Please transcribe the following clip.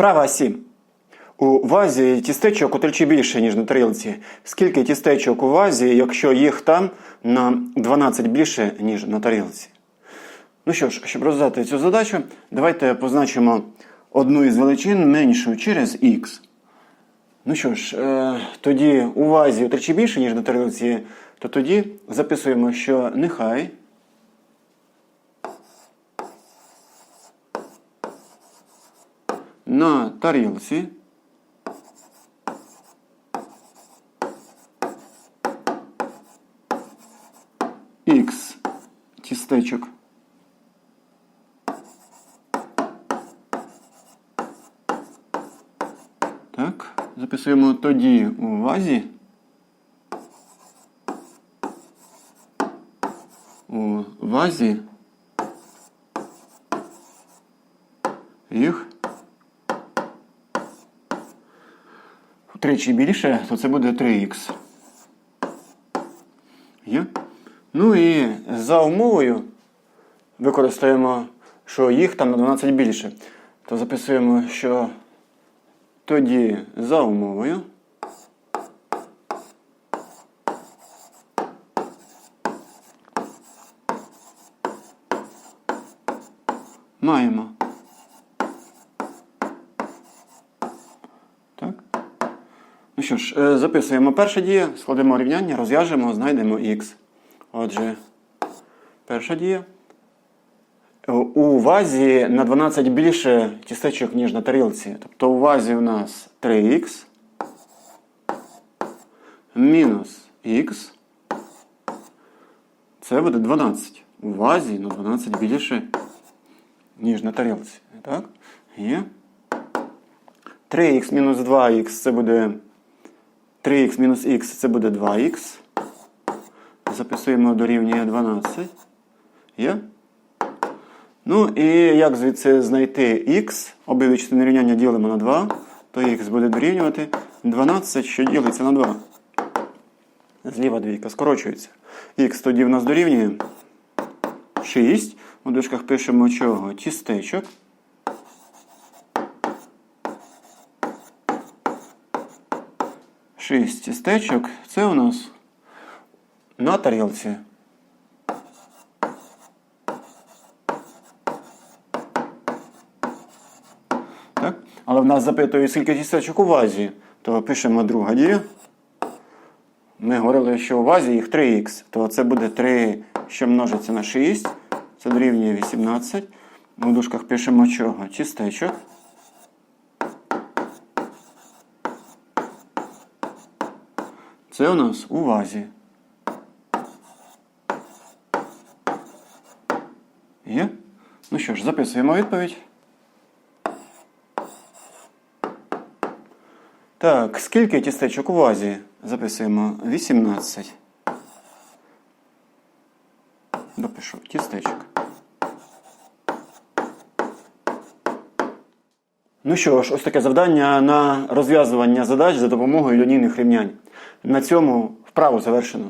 Вправа 7. У вазі тістечок утричі більше, ніж на тарілці. Скільки тістечок у вазі, якщо їх там на 12 більше, ніж на тарілці? Ну що ж, щоб роздати цю задачу, давайте позначимо одну із величин меншу через х. Ну що ж, е, тоді у вазі утричі більше, ніж на тарілці, то тоді записуємо, що нехай на тарілці х тістечок. Так, записуємо тоді у вазі. У вазі їх втричі більше, то це буде 3х. Є? Ну і за умовою використаємо, що їх там на 12 більше. То записуємо, що тоді за умовою маємо. Ну що ж, е, записуємо перша дія, складемо рівняння, розв'яжемо, знайдемо х. Отже, перша дія. У вазі на 12 більше тістечок, ніж на тарілці. Тобто у вазі у нас 3х мінус х. Це буде 12. У вазі на 12 більше, ніж на тарілці. Так? Є. 3х мінус 2х це буде 3х мінус х це буде 2х. Записуємо дорівнює 12. Є? Ну і як звідси знайти х, обидві частини ділимо на 2, то х буде дорівнювати 12, що ділиться на 2. Зліва двійка скорочується. Х тоді в нас дорівнює 6. У дужках пишемо чого? Тістечок. Шість тістечок. Це у нас на тарілці. Так? Але в нас запитують, скільки тістечок у вазі, то пишемо друга дія. Ми говорили, що у вазі їх 3х, то це буде 3, що множиться на 6. Це дорівнює 18. У дужках пишемо чого? Тістечок. Це у нас у вазі. Є? Ну що ж, записуємо відповідь. Так, скільки тістечок у вазі? Записуємо 18. Допишу тістечок. Ну що ж, ось таке завдання на розв'язування задач за допомогою лінійних рівнянь. На цьому вправу завершено.